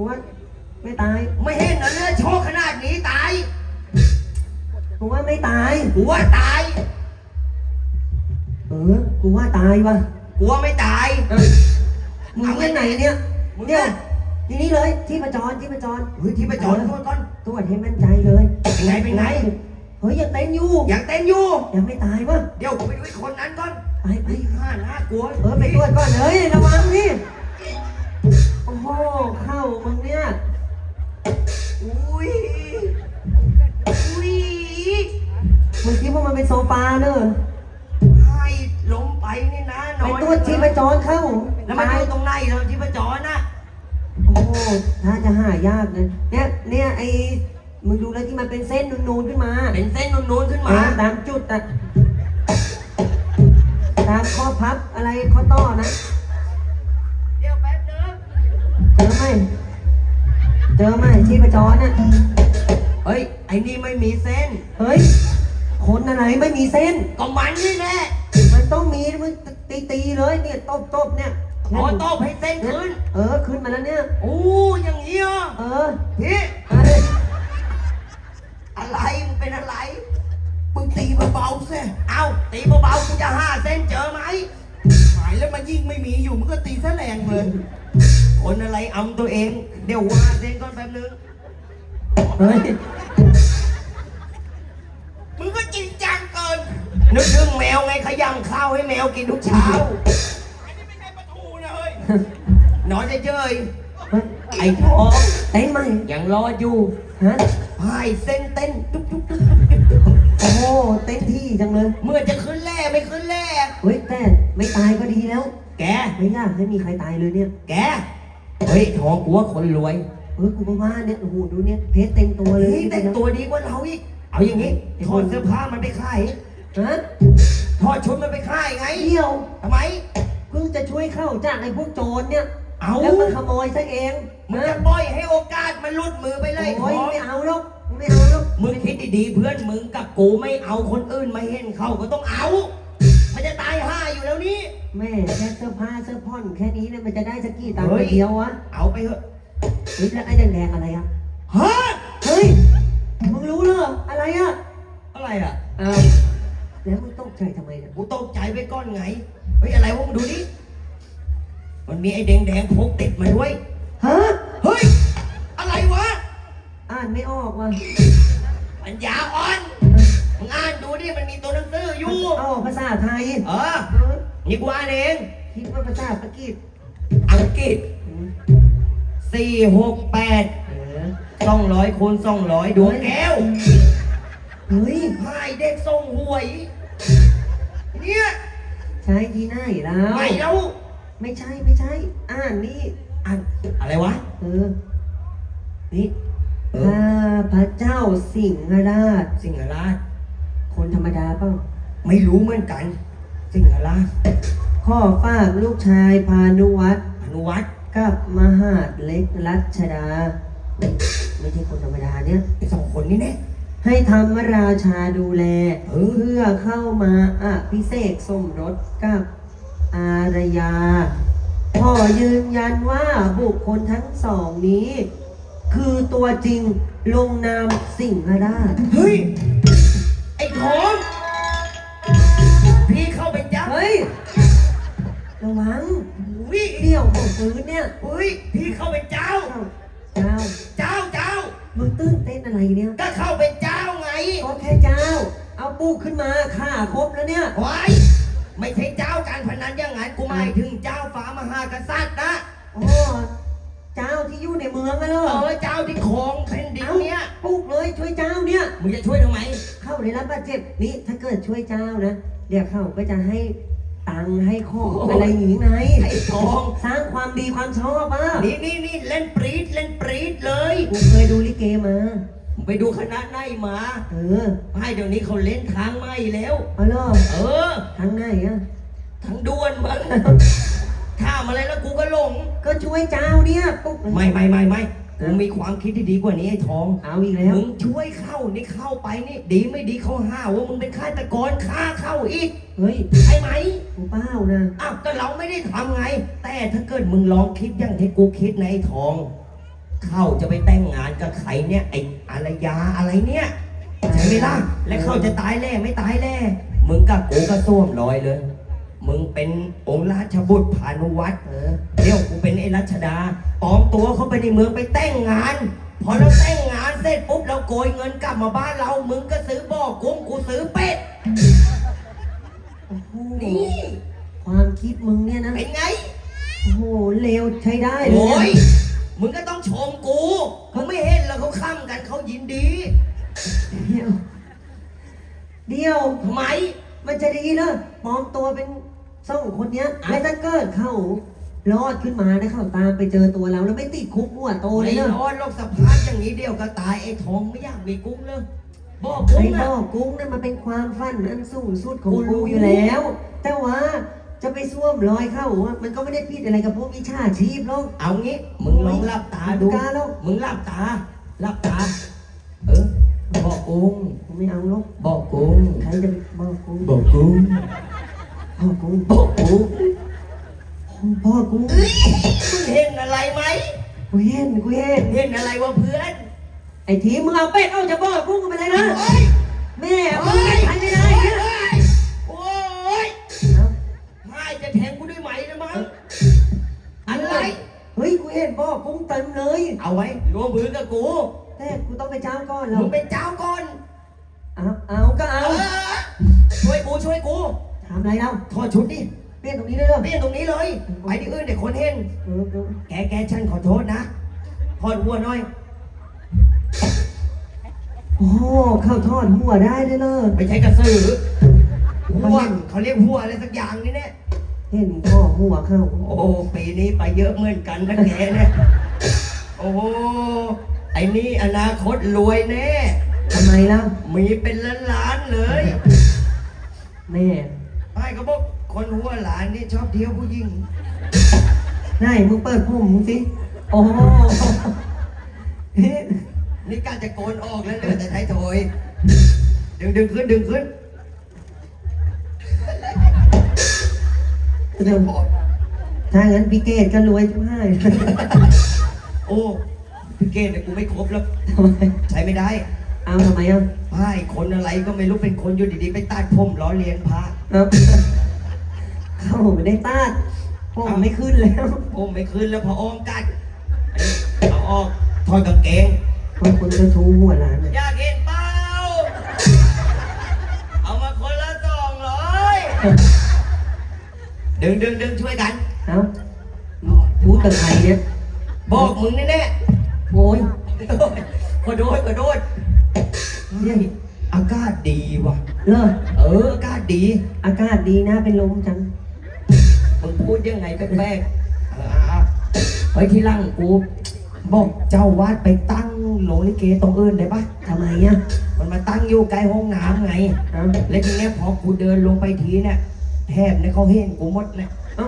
กูว่าไม่ตายไม่เห็นเหรอเลือดโชกขนาดนี้ตายกูว่าไม่ตาย กูว่าตาย เออ กูว่าตายว่ะกูว่าไม่ตาย เออมึงไปไหนเนี่ยมึงเนี่ยเนี่ยทีนี้เลยที่ประจรที่ประจรเฮ้ยที่ไปจอดโทษก่อน ตรวจให้มั่นใจเลยเป็นไงเป็นไง เฮ้ยยังเต้นอยู่ยังเต้นอยู่ ยังไม่ตายวะเดี๋ยวกูไปดูไอ้คนนั้นก่อนไปไปไอ้ห้าน่ากลัวเออไปตรวจก่อนเฮ้ยระวังนี่ โอ้โหเข้ามึงเนี่ย อุ้ย อุ้ยมึงคิดว่ามันเป็นโซฟาเนอะให้ล้มไปนี่นะนไปอนตรวจที่ประจรเข้าแล้วมันอยู่ตรงไหนเราที่ประจรน่ะโอ้โหถ้าจะหายากเลยเนี่ย เนี่ยไอ้ มึงดูแล้วที่มันเป็นเส้นนูนๆขึ้นมา เป็นเส้นนูนๆขึ้นเอมาอตามจุดอะตามข้อพับอะไรข้อต่อนะ เจอไหมที่ประจรน่ะ เฮ้ย ไอ้นี่ไม่มีเส้น เฮ้ย คนอะไรไม่มีเส้น ก็มันนี่แน่มันต้องมีมันตีตีๆเลยเนี่ยตบตบๆเนี่ยขอตบให้เส้นขึ้น เออขึ้นมาแล้วเนี่ย โอ้อย่างนี้เหรอเออพี่เอ้ยอะไรมึงเป็นอะไร มึงตีเบาๆสิเอาตีเบาๆกูจะห้าเส้นเจอไหมหายแล้วมันยิ่งไม่มีอยู่ มันก็ตีซะแรงเลย คนอะไรอำตัวเอง เดี๋ยวว่าเส้นก่อนแป๊บนึง เฮ้ย มึงก็จริงจังเกิน นึกถึงแมวไงขยำข้าวให้แมวกินทุกเช้า อันนี้ไม่ใช่ปลาทูนะเฮ้ยนอนเฉยเฮ้ยๆไอ้ท้องเต้นไหมยังรออยู่ฮะพายเส้นเต้นตุ๊บตุ๊บตุ๊บตุ๊บตุ๊บโอ้โหเต้นที่จังเลย เมื่อจะขึ้นแร่ไม่ขึ้นแร่เฮ้ยแต่ไม่ตายก็ดีแล้ว แก ไม่ยากให้มีใครตายเลยเนี่ย แก เฮ้ยท้องกูว่าคนรวยเฮ้ยกูก็ว่าเนี่ยโอ้โหดูเนี่ยเพชรเต็มตัวเลยเฮ้ยแต่งตัวดีกว่าเราอีก เอาอย่างงี้ถอดเสื้อผ้ามันไปขายฮะถอดชุดมันไปขายไงเที่ยวทำไมเพิ่งจะช่วยเข้าจากไอ้พวกโจรเนี่ย เอาแล้วมันขโมยซะเองมึงนะจะปล่อยให้โอกาสมันหลุดมือไปเลยโอ้ยท้องไม่เอาหรอกไม่เอาหรอกมึงคิดดีๆเพื่อนมึงกับกูไม่เอาคนอื่นมาเห็นเขาก็ต้องเอา มันจะตายห่าอยู่แล้วนี่ แม่แค่เสื้อผ้าเสื้อผ่อนแค่นี้เนี่ยมันจะได้สักกี่ตังค์เฮ้ย เดียววะเอาไปเถอะเฮ้ยแล้วไอ้แดงๆอะไรอะ ฮะเฮ้ย มึงรู้เหรอ อะไรอะอะไรอะอ้าวแล้วมึงตกใจทำไมเนี่ยกูตกใจไปก้อนไงเฮ้ยอะไรวะมึงดูดิมันมีไอ้แดงๆพกติดมาด้วยฮะ เฮ้ยอะไรวะอ่านไม่ออกว่ะปัญญาอ่อนมึง อ่านดูดิมันมีตัวหนังสืออยู่เอาออกภาษาไทยเออเออนี่กูอ่านเองคิดว่าภาษาอังกฤษอังกฤษอืมสี่หกแปดเออสองร้อยคูณสองร้อยดวงแก้วเฮ้ยให้เด็กส่งหวย เนี่ยใช้ที่ไหนแล้วไม่แล้วไม่ใช่ไม่ใช่ อ่านนี่อ่านอะไรวะ เออ นี่เออข้าพระเจ้าสิงหราช สิงหราช คนธรรมดาเปล่าไม่รู้เหมือนกันสิงหราชข้อฝากลูกชายพานุวัตรอนุวัฒน์กับมหาดเล็กรัชดาไม่ไม่ใช่คนธรรมดาเนี่ย ไอ้สองคนนี่แน่ให้ธรรมราชาดูแลเออเพื่อเข้ามาอภิเษกสมรสกับอารยา พ่อยืนยันว่าบุคคลทั้งสองนี้ คือตัวจริงลงนามสิงหราช เฮ้ย ไอ้ทองพี่เข้าไปจับเฮ้ย ระวังอุ้ยเดี่ยวของปืนเนี่ยอุ้ยพี่เข้าเป็นเจ้าเจ้า เจ้า เจ้าเจ้ามึงตื่นเต้นอะไรเนี่ยก็เข้าเป็นเจ้าไงก็แค่เจ้า เอาปูกขึ้นมาข่าครบแล้วเนี่ยไว้ไม่ใช่เจ้าการพนันอย่างนั้นกูหมายถึงเจ้าฟ้ามหากษัตริย์นะโอ้เจ้า ที่อยู่ในเมืองอะเหรเอออเจ้าที่ครองแผ่นดินเอาเนี้ยปลุกเลยช่วยเจ้าเนี่ย มึงจะช่วยทำไมเข้าได้รับบาดเจ็บนี่ถ้าเกิดช่วยเจ้านะ เดี๋ยวเขาก็จะให้ตังค์ให้ของโอ้โหอะไรอย่างงี้ไงไอ้ทองสร้างความดีความชอบอะนี่นี่นี่เล่นปรีดเล่นปรีดเลยกูเคยดูลิเกมาไปดูคณะไหนมาเออให้เดี๋ยวนี้เขาเล่นทางไม่แล้ว เอาล่ะเออทางไหนอะทางด่วนมัน ถ้ามอะไรแล้วกูก็หลง ก็ช่วยเจ้าเนี่ยปลุกเลยไม่ไม่ไม่ไม่กูมีความคิดที่ดีกว่านี้ไอ้ทอง เอาอีกแล้ว มึงช่วยเข้านี่เข้าไปนี่ ดีไม่ดีเขาห้าว่ามึงเป็นฆาตกรฆ่าเข้าอีก เฮ้ยใช่ไหมกูเป้านะ อ้าวก็เราไม่ได้ทำไง แต่ถ้าเกิดมึงลองคิดอย่างที่กูคิดในะไอ้ทอง เขาจะไปแต่งงานกับใครเนี่ยไอ้อารยาอะไรเนี่ยใช่ไหมล่ะ และเขาจะตายแล่ไม่ตายแล่มึงกับกูก็ส้วมรอยเลย มึงเป็นองค์ราชบุตรพานุวัตรเออเดี๋ยวกูเป็นไอ้รัชดาปลอมตัวเข้าไปในเมืองไปแต่งงาน พอเราแต่งงานเสร็จปุ๊บเราโกยเงินกลับมาบ้านเรา มึงก็ซื้อบ่อกุ้งกูซื้อเป็ดโอ้โหนี่ ความคิดมึงเนี่ยนะเป็นไง โอ้โหเลวใช้ได้เลยโอ้ย นะมึงก็ต้องชมกูมึงไม่เห็นแล้วเขาข้ามกันเขายินดีเดี๋ยวเดี๋ยวทำไมมันจะดีเหรอปลอมตัวเป็น สองคนเนี้ยอะแล้วถ้าเกิดเขารอดขึ้นมานะเขาตามไปเจอตัวเราแล้วไม่ติดคุกหัวโตเลไอ้ยเนอะร้อนโลกสภาพอย่างนี้เดียวก็ตายไอ้ทองไม่อยากมีกุ้งเลยบ่อกุ้ไอ้งบ่นะอกุ้งนั่นมันเป็นความฝันอันสูงสุดของกูรู้กูอยู่แล้ว แต่ว่าจะไปซ่วมรอยเข้าอะมันก็ไม่ได้ผิดอะไรกับพวกวิชาชีพหรอก เอางี้ มึงลองหลับตาดู กล้าหรอกมึงหลับตาหลับตา เออบ่อกุ้งกูไม่เอาหรอกบ่อกุ้งใครจะไปบ่อกุ้งบ่อกุ้ง พ่อกุ้งบ่อกุ้งพ่อกุ้งเอ้ยมึงเห็นอะไรไหมกูเห็นกูเห็นเห็นอะไรวะเพื่อน ไอ้ทีมึงเอาเป็ดเอาจากบ่อกุ้งกันไปเลยนะโอ้ยแม่มึงไม่ทันไม่ได้เนี่ยโอ้ยเอ้าไม่จะแทงกูด้วยไหมนะมั้งอะไร เฮ้ยกูเห็นบ่อกุ้งเต็มเลย เอาไว้รวมมือกับกูแต่กูต้องไปจ้างก่อนแล้มึวงเป็นเจ้าก่อนเอาเอาก็เอเอา ทำอะไรเราถอดชุดดิเปลี่ยนตรงนี้เลยเหรอเปลี่ยนตรงนี้เลยไปที่อื่นเดี๋ยวคนเห็น เออเออแกแกฉันขอโทษนะถอดหัวหน่อย โอ้โหเข้าทอดหัวได้เลยเลย ไม่ใช่กระสือหัวเขาเรียกหัวอะไรสักอย่างนี่เนี่ยเห็นพ่อหัวเข้า โอ้โหปีนี้ไปเยอะเหมือนกันนะแกเนี่ยโอ้โหไอ้นี่อนาคตรวยแน่ทำไมล่ะ มีเป็นล้านๆเลย แม่ ไอ้ก็บอกคนหัวหลานนี่ชอบเที่ยวผู้หญิงไหนมึงเปิดผมมึงสิ โอ้โหเฮ้ยนี่การจะโกนออกแล้วเหลือแต่ไทยโถยดึงดึงขึ้นดึงขึ้นเดี๋ยวถ้างั้นพี่เกดก็รวยทุกให้โอ้พี่เกณฑ์เนี่ยกูไม่ครบแล้ว ทำไม ใช้ไม่ได้ เอาทำไมอะไอ้คนอะไรก็ไม่รู้เป็นคนอยู่ดีๆ ไปตัดผมล้อเลียนพระเอาเข้าไม่ได้ตาดผมไม่ขึ้นแล้วผมไม่คืนแล้วพออ้อมกัดอันนี้เอาออกถอดกางเกงบางคนก็ทูหัวหลานเนี่ยอยากเห็นเปล่าเอามาคนละสองร้อยดึงดึงดึงช่วยกันเอาพูดกับใครเนี่ยบอกมึงแน่โอ้ยๆขอโดดขอโดด เนี่ยอากาศดีว่ะ เลิกเอออากาศดี อากาศดีนะเป็นลมจังมึงพูดยังไงแปลกๆเอออะเฮ้ยที่หลังกูบอกเจ้าวาดไปตั้งโรงลิเกตรงอื่นได้ปะทำไมอะมันมาตั้งอยู่ใกล้ห้องน้ำไง เอาแล้วทีเนี้ยพอกูเดินลงไปทีเนี่ยแทบเนี่ยเขาเห็นกูหมดเนี่ยเอา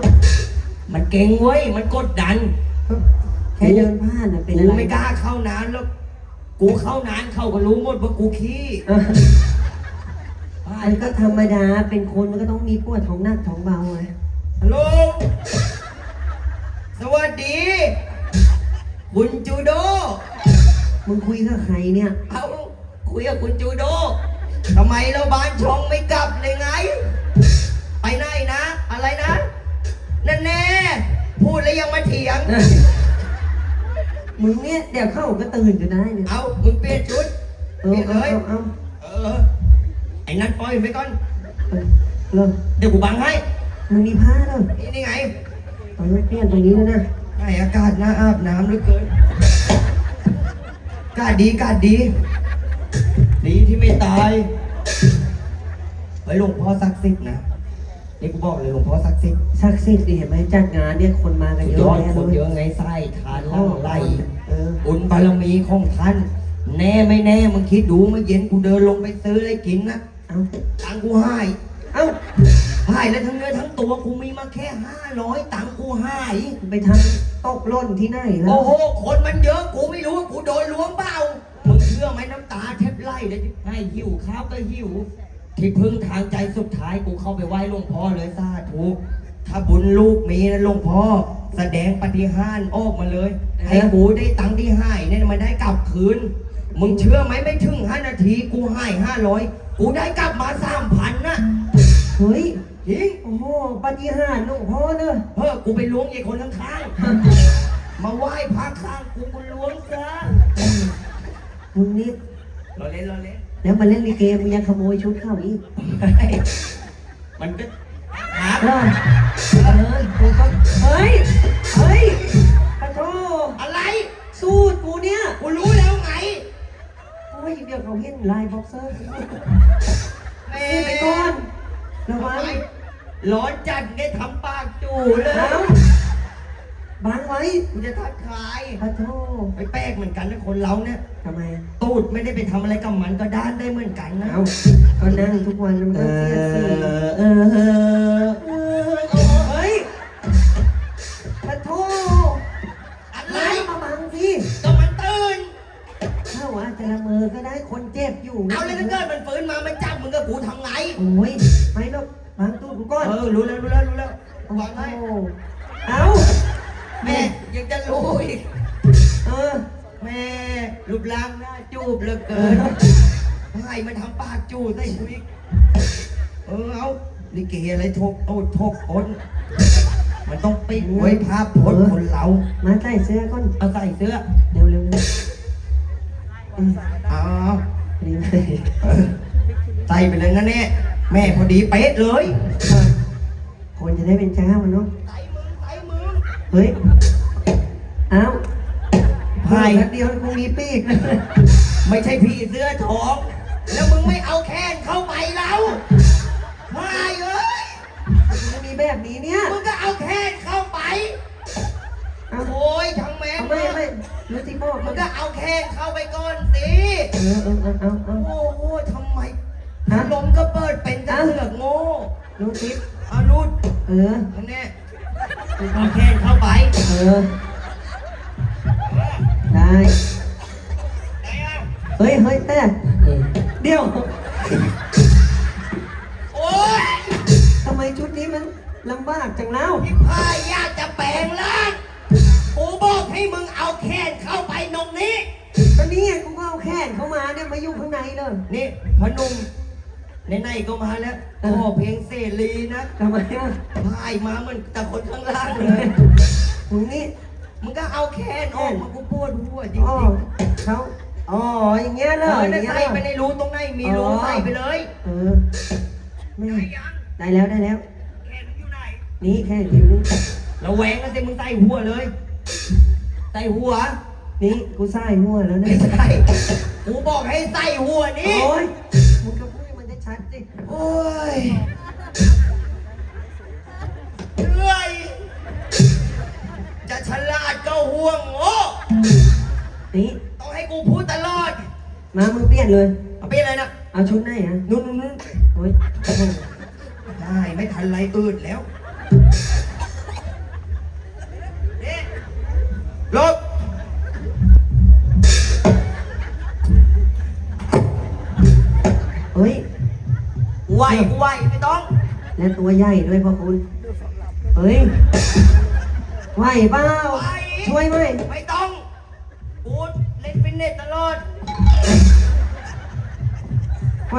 มันเก่งเว้ย มันกดดัน แค่เดินผ่านน่ะเป็นกูอะไรไม่กล้าเข้านานแล้ว กูเข้านานเขาก็รู้หมดว่ากูขี้เอออันก็ธรรมดาเป็นคนมันก็ต้องมีปวดท้องหนักท้องเบาไงฮัลโหลสวัสดี คุณจูโด มึงคุยกับใครเนี่ย เอาคุยกับคุณจูโดทำไมเราบ้านช่องไม่กลับเลยไง ไปไหนนะ อะไรนะ นั่นแน่ พูดแล้วยังมาเถียง มึงเนี่ยเดี๋ยวเข้าก็ตื่นอยู่ได้เนี่ยเอามึงเปลี่ยนชุด เอเปอลี่ยนเอาเลยเอาเอาเออ ไอ้นั่นปล่อยไปก่อน เอาเลิกเดี๋ยวกูบังให้ มึงมีผ้าแล้วนี่นี่ไงเอาไม่เปลี่ยนตรงนี้แล้วนะไออากาศน่าอาบน้ำเหลือเกินอากาศดีอากาศดี ดีที่ไม่ตายเฮ้ยหลวงพ่อศักดิ์สิทธิ์นะ นี่กูบอกเลยหลวงพ่อศักดิ์สิทธิ์ศักดิ์สิทธิ์ดิเห็นไหมจัดงานเนี่ยคนมากันเยยอะอดแยะคนเลยเยอะไงไส้ทานล่างไล่เออบุญบารมีของท่าน แน่ไม่แน่มึงคิดดูเมื่อเย็นกูเดินลงไปซื้ออะไรกินนะเอาตังค์กูให้เอาให้แล้วทั้งเนื้อทั้งตัวกูมีมาแค่ห้าร้อยตังค์กูให้ไปทำตกหล่นที่ไหนแล้โอ้วโหคนมันเยอะกูไม่รู้ว่ากูโดนล้วงเปล่ามึงเชื่อไหมน้ำตาแทบไหลเลยให้หิวข้าวก็หิว ที่พึ่งทางใจสุดท้ายกูเข้าไปไหว้หลวงพ่อเลยสาธุถ้าบุญลูกมีนะหลวงพ่อ แสดงปฏิหารย์ออกมาเลยให้กูได้ตังค์ที่ให้เนี่ยมันได้กลับคืน มึงเชื่อไหมไม่ถึงห้านาทีกูให้ห้าร้อยกูได้กลับมาสามพันนะเฮ้ยจริงโอ้โหปฏิหารย์หลวงพ่อเนอะเฮ้อกูไปล้วงไอ้คนข้างๆมาไหว้พระข้างกูกูล้วงซะมึงนี่เราเล่นเราเล่น แล้วมาเล่นลิเกมึงยังขโมยชุดเข้าอีกมันก็หาเออเออกูก็เฮ้ย เฮ้ยปะโทอะไร สูตรกูเนี่ยกูรู้แล้วไงโอ้ยเดี๋ยวเขาเห็นลายบ็อกเซอร์แม่นี่ไปก่อนระวังร้อนจัดได้ทำปากจู่เลยเอา บังไว้กูจะทักทายปะโทไปแปลกเหมือนกันนะคนเราเนี่ย ทำไม ตูดไม่ได้ไปทำอะไรกับมันก็ด้านได้เหมือนกันนะเอาก็นั่งทุกวันมันก็เสียสีเออเออเออเฮ้ยปะโทอะไรไล่มาบังพี่ก็มันตื่น ถ้าว่าจะละเมอก็ได้คนเจ็บอยู่เอาเลยถ้าเกิดมันฟื้นมามันจับมึงกับกูทำไง โอ้ยไม่หรอกบังตู้กูก่อน เออ รู้แล้วรู้แล้วรู้แล้วโอ้วางไว้โหเอาแม่ยัง จะรู้อีก เออ แม่รูปร่างหน้าจูบเหลือเกินให้มันทำปากจูบใส่กูอีกเออเอาลิเกอะไรทกโอ้ทกคนมันต้องปิดไว้ภาพพจน์คนเรามาใส่เสื้อก่อนเอาใส่เสื้อ เร็วเร็วเร็วอืมเอาดีเลยเออใส่ไปเลยนะเนี่ยแม่พอดีเป๊ะเลย คนจะได้เป็นเจ้ามันเนาะใส่มือใส่มือเฮ้ยเอ้าไพ่แป๊บเดียวคงมีปีกนะไม่ใช่พี่เสื้อทอง แล้วมึงไม่เอาแค้นเข้าไปแล้วไพ่เอ้ยมันมีแบบนี้เนี่ยมึงก็เอาแค้นเข้าไป เอาโอ้ยทั้งแม่เอาไม่ไม่รู้สิพ่อมึมังนก็เอาแค้นเข้าไปก่อนสิ เออเออเออเอาเอา โอ้โหทำไมฮะ ลมก็เปิดเป็นจะเสือกโง่รู้สิเอารูดเออ อันเนี้ยเอาแค้นเข้าไป เออ ได้ไหนอะเฮ้ยเฮ้ยแต่เดี๋ยว โอ้ยทำไมชุดนี้มันลำบากจังแล้วพี่พายอยากจะแปลงร่างกูบอกให้มึงเอาแค้นเข้าไปตรงนี้ ตอนนี้ไงกูก็เอาแขนเข้ามาเนี่ยมาอยู่ข้างในเลย นี่พอหนุ่มในๆก็มาแล้วขอเพลงเสรีนะทำไมอะพายมาเหมือนแต่คนข้างล่างเลยมึงนี่ มึงก็เอาแค้นออกมากูปวดหัวจริอ๋องเขาอ๋อ อย่างเงี้ยๆเลเอยออเนี่ยย่างเงี้ยใส่เหรอไปในรูตรงไหนมีรูอ๋อใส่ไปเลยเออไม่ได้ยังได้แล้วได้แล้ว แค้นมันอยู่ไหนนี่แค่คิวนี่ระแวงกันสิมึงใส่หัวเลยใส่หัวนี่กูใส่หัวแล้วไม่เนี่ยใช่กูบอกให้ใส่หัวนี่ โอ้ยมึงก็พูดให้มันจะชัดสิโอ้ยเหนื่อย จะฉลาดก็ห่วงโง่นี่ต้องให้กูพูดตลอด มามึงเปลี่ยนเลย เอาเป็นอะไรนะ เอาชุดไหนอะนู่นนู่นนู่นโอ้ยโอ้โหได้ไม่ทันไรอืดแล้วนี่ลบเฮ้ยไหวกูไหวไม่ต้อง และตัวใหญ่ด้วยพ่อคุณ เฮ้ย ไหวเปล่าไหวช่วยไหมไม่ต้องกูเล่นฟิตเนสตลอด ไหว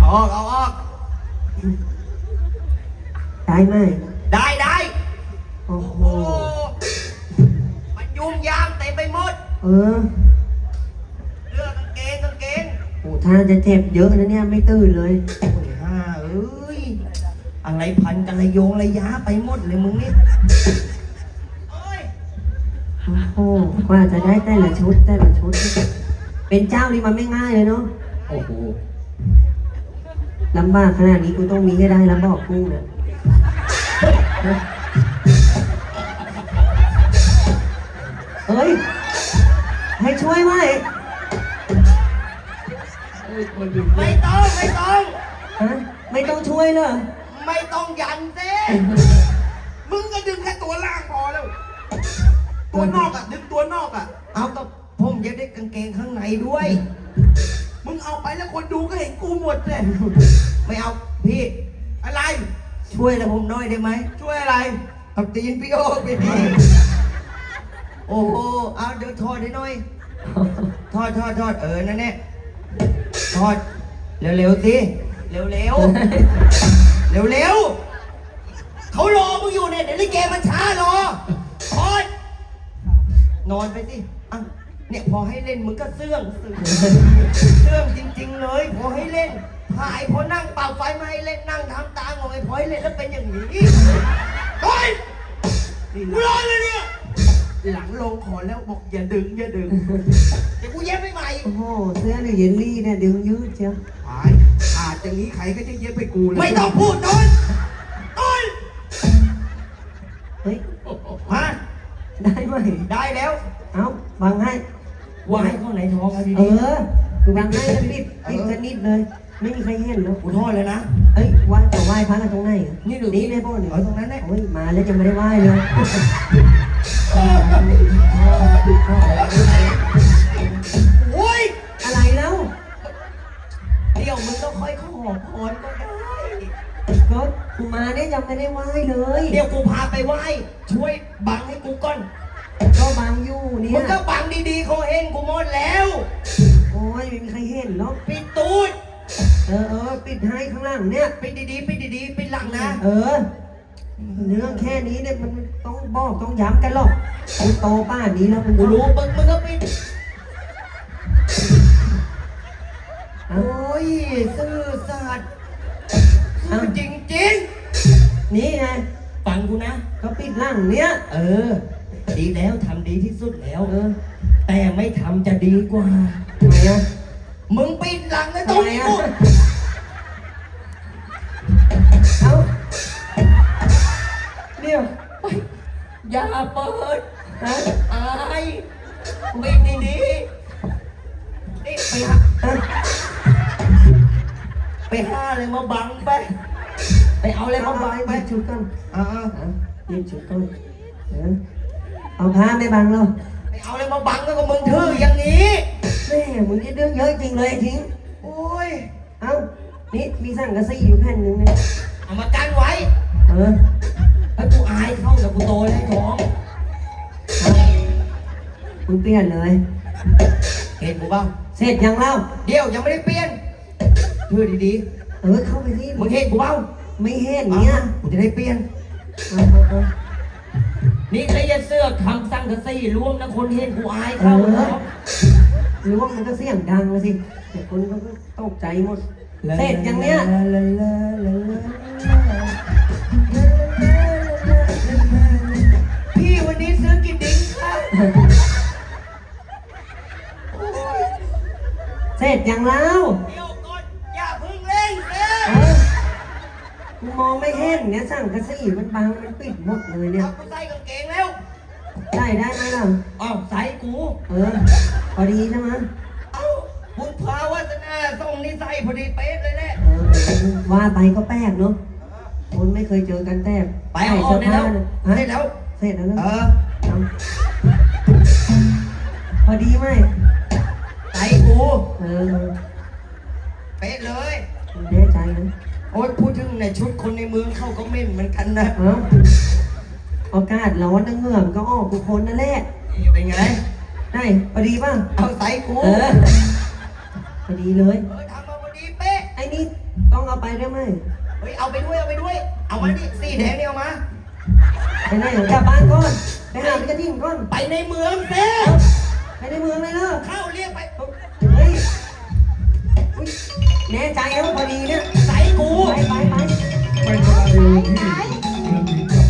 เอาออกเอาออกได้ไหมได้ได้โอ้โหโอ้มันยุ่งยากเต็มไปหมด เออเลือกกางเกงกางเกง โอ้ท่าจะเจ็บเยอะนะเนี่ยไม่ตื่นเลยโอ้ยฮ่าเอ้ย อะไรพันกันระโยงระยะไปหมดเลยมึงนี่โอ้ยโอ้โหกว่าจะได้แต่ละชุดแต่ละชุด เป็นเจ้านี่มันไม่ง่ายเลยเนาะโอ้โหลำบากขนาดนี้กูต้องมีให้ได้แล้วบอกกูเนี่ยเฮ้ย ให้ช่วยไหมไม่ต้อง ไม่ต้อง ฮะ ไม่ต้องช่วยเหรอ ไม่ต้องยันเซ่มึงก็ดึงแค่ตัวล่างพอแล้ว ตัวนอกอะ ดึงตัวนอกอะ เอากับผมอยากได้กางเกงข้างในด้วย มึงเอาไปแล้วคนดูก็เห็นกูหมดเลยไม่เอาพี่ อะไร ช่วยอะไรผมหน่อยได้ไหมช่วยอะไรเอาตีนพี่โอ้ไปดีโอ้โหเอาเดี๋ยวทอดให้หน่อยทอดทอดทอดเออนั่นแน่ทอดเร็วๆสิเร็วๆ เร็วๆเขารอมึงอยู่เนี่ยเดี๋ยวลิเกมันช้ารอทอดนอนไปสิอะเนี่ยพอให้เล่นมึงก็เสื่องเสื่องเสื่องจริง ๆ เลย พอให้เล่นหายพอนั่งเป่าไฟมาให้เล่นนั่งทำตางอยพอให้เล่นแล้วเป็นอย่างนี้เฮ้ยนี่กูรอเลยเนี่ยหลังลงขอแล้วบอกอย่าดึงอย่าดึงเดี๋ยวกูเย็บให้ใหม่โอ้โหเสื้อนี่เยลลี่เนี่ยดึงยืดเชียวหาย อาจอย่างนี้ใครก็จะเย็บไปกูเลยไม่ต้องพูดนอนนอนเฮ้ยมาได้ไหมได้แล้ว เอ้าบังให้วายเข้าไหนท้องเอาดีเออกูบังให้แล้วปิดปิดกันนิดเลย ไม่มีใครเห็นแล้วๆกูทอดเลยนะ เอ้ยไหว้ต่อไหว้พระกันตรงไหนอะนี่ดู นี่ได้ป่ะเนี่ยเอาตรงนั้นแหละโอ้ยมาแล้วยังไม่ได้ไหว้เลย กูมาเนี่ยยังไม่ได้ไหว้เลยเดี๋ยวกูพาไปไหว้ ช่วยบังให้กูก่อน ก็บังอยู่เนี่มึยงก็บังดีๆเขาเห็นกูหมดแล้ว โอ้ยไม่มีใครเห็นหรอกปิดตูดเออเออปิดให้ข้างล่างเนี่ย ปิดดีๆปิดดีๆปิดหลังนะ เออ เรื่องแค่นี้เนี่ยมันต้องบอกต้องย้ำกันหรอกกูโตป้านนี้แล้วมันกูรู้มึงมึงก็ปิดเอ้าโอ้ยซื่อสัตย์ซื่อจริง นี่ไงๆฟังกูนะก็ปิดหล่างเนี่ยเออ ดีแล้วทำดีที่สุดแล้ว เออแต่ไม่ทำจะดีกว่า ทำไมอะมึงปิดหลังนะตรงนี้กูเอ้าเดี๋ยวอย่าเปิดฮะอายปิดดีๆนี่ไปหาเอ้าไปหาอะไรมาบังไป ไปเอาอะไรเอามาไปบังไปหยิบชุดก่อนอ่าเอาหยิบชุดก่อนเออเอาผ้าไม่บังเราไปเอาอะไรมาบังก็กับมึงถืออย่างนี้แม่มึงนี่เรื่องเยอะจริงเลยไอ้ทิ้งโอ้ยเอ้านี่มีสั่งกระซี่อยู่แผ่นหนึ่งเนี่ยเอามากันไว้ เออแล้วกูอายเข้ากับกูโตแล้วท้องเอามึงเปลี่ยนเลย เห็นกูบ้างเสร็จยังเล่าเดี๋ยวยังไม่ได้เปลี่ยนถือดีเออเข้าไปที่ๆมึงเห็นกูเปล่า ไม่เห็นเนี่ยกูจะได้เปลี่ยนเอาเอาเอานี่ไอ้ยาเสื้อทำสั่งกระซี่ร่วมนะคนเห็นกูอายเอเข้าอแล้วหรือว่ามันก็เสียงดังเลยสิเดี๋ยวคนเขาก็ตกใจหมด เสร็จยังเนี่ย พี่วันนี้ซื้อกี่ดิ้งคะโอ้ยเสร็จยังเล่าเไม่เห็นเนี่ยสั่งกระสีมันบังมันปิดหมดเลยเนี่ยเอากูใส่กางเกงแล้วได้ได้ไหมล่ะอ้าวใส่กูเออพอดีใช่ไหมเอ้าบุญพาวัฒนาส่งนี่ใส่พอดีเป๊ะเลยแหละเออว่าไปก็แปลกเนาะคนไม่เคยเจอกันแต่ไปเอาออกได้แล้วฮะได้แล้วเสร็จแล้วนะเออเอาพอดีไหมใส่กูเออเป๊ะเลย แน่ใจนะโอ๊ยพูดถึงในชุดคนในเมืองเขาก็เหม็นเหมือนกันนะเอ้าอากาศร้อนนะเหงื่อมนก็ออกทุกคนนั่นแหละนี่เป็นไง ได้พอดีป่ะ เอาใส่กูเออพอดีเลย เออทำมาพอดีเป๊ะ ไอ้นี่ต้องเอาไปได้ไหมเฮ้ยเอาไปด้วยเอาไปด้วย เอามาดิสีแดงนี่เอามา ไปไหนกลับบ้านก่อน ไปหาพี่กระถิ่นก่อน ไปในเมืองเซ่ไปในเมืองเลยเนอะเข้าเรียก แน่ใจแล้วาพอดีเนี่ย ใส่กู ไปไปไปไม่เป็นไรพี่